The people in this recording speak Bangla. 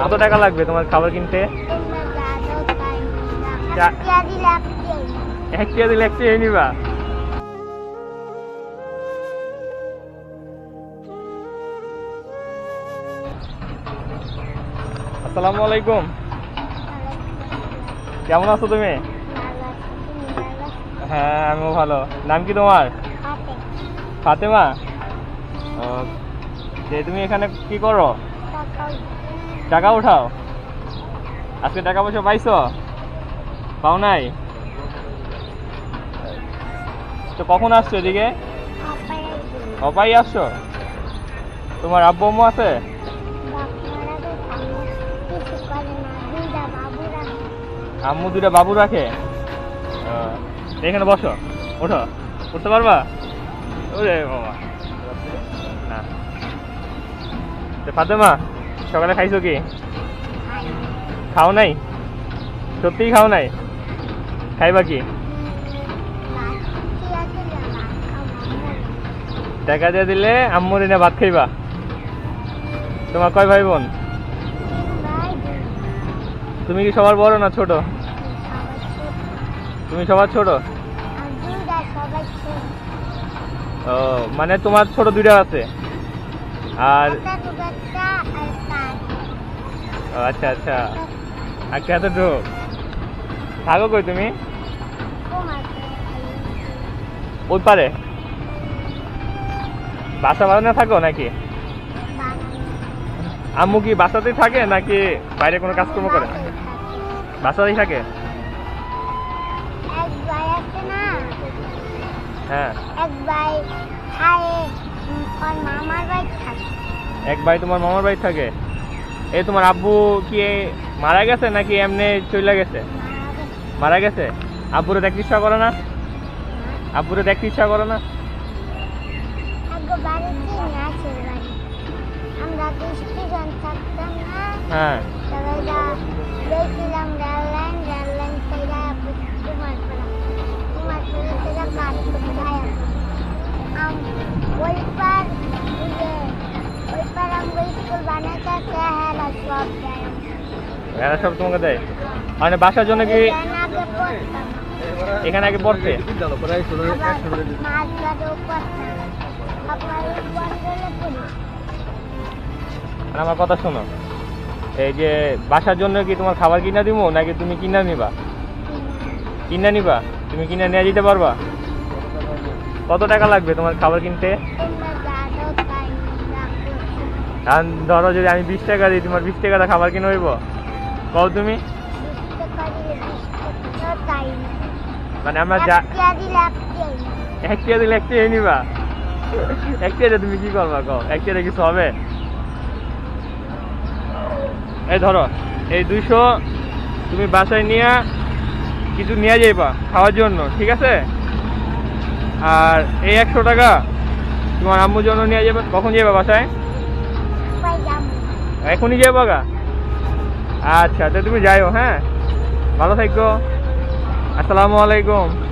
কত টাকা লাগবে তোমার খাবার কিনতে? এক নিবা। আসসালামু আলাইকুম। কেমন আছো তুমি? হ্যাঁ আমিও ভালো। নাম কি তোমার? ফাতেমা। ও, যে তুমি এখানে কি করো? টাকা উঠাও। আজকে টাকা পয়সা পাইছো? পাও নাই? তো কখন আসছো এদিকে? অপাই আসছো? তোমার আব্বু আম্মু আছে? আম্মু দুটা বাবু রাখে। এখানে বসো। ওঠো। উঠতে পারবা? ওরে বাবা। না। ফাতেমা? সকালে খাইছো কি? খাও নাই? সত্যিই খাও নাই? খাইবা কি? টাকা দিয়ে দিলে আম্মুর এনে ভাত খাইবা। তোমার কয় ভাই বোন। তুমি কি সবার বড় না ছোট? তুমি সবার ছোট? ও মানে তোমার ছোট দুইটা আছে। আর আচ্ছা আচ্ছা। আচ্ছা এতটুকু? থাকো কই তুমি? ওই পারে। বাসা বানানো থাকো নাকি? আম্মু কি বাসাতেই থাকে নাকি বাইরে কোনো কাজকর্ম করে? বাসাতেই থাকে? হ্যাঁ। এক ভাই তোমার মামার বাড়ি থাকে? এই তোমার আব্বু কি মারা গেছে নাকি এমনি চলে গেছে? মারা গেছে? আব্বুরে দেখতে ইচ্ছা করে না? আব্বুরে দেখতে ইচ্ছা করে না? আগে বাড়িতে নাচের বাড়ি আমরা তো স্টুডেন্ট থাকতাম না হ্যাঁ সবাই গেছিলাম রেল লাইন রেল লাইন থেকে কুমারপাড়া কুমারপাড়া থেকে কাঠপুর ওই পার ওই যে ওই পার আমরা স্কুল বানাতে হেলা সব দেয় এরা সব তোমাকে দেয়। মানে বাসার জন্য কি এখানে আগে পড়তে? আবার মাছ বাদেও পড়তাম আপনার বন্ধলে পড়ি আর আমার কথা শোনো। এই যে বাসার জন্য কি তোমার খাবার কিনা দিব নাকি তুমি কিনা নিবা? কিনা নিবা? তুমি কিনা নিয়ে যেতে পারবা? কত টাকা লাগবে তোমার খাবার কিনতে? ধরো যদি আমি বিশ টাকা দিই, তোমার বিশ টাকাটা খাবার কিনে হইব? কও তুমি? মানে আমরা যা এক টাকা দিলে এক টাকা নিবা। এক টাকা তুমি কি করবা কও? এক টাকা কিছু হবে? এই ধরো এই দুইশো তুমি বাসায় নিয়ে কিছু নিয়ে যাইবা খাওয়ার জন্য ঠিক আছে? আর এই একশো টাকা তোমার আম্মুর জন্য নিয়ে যাবে কখন যাবে বাসায়? এখনই যাব গা? আচ্ছা তো তুমি যাইও হ্যাঁ? ভালো থাকো। আসসালামু আলাইকুম।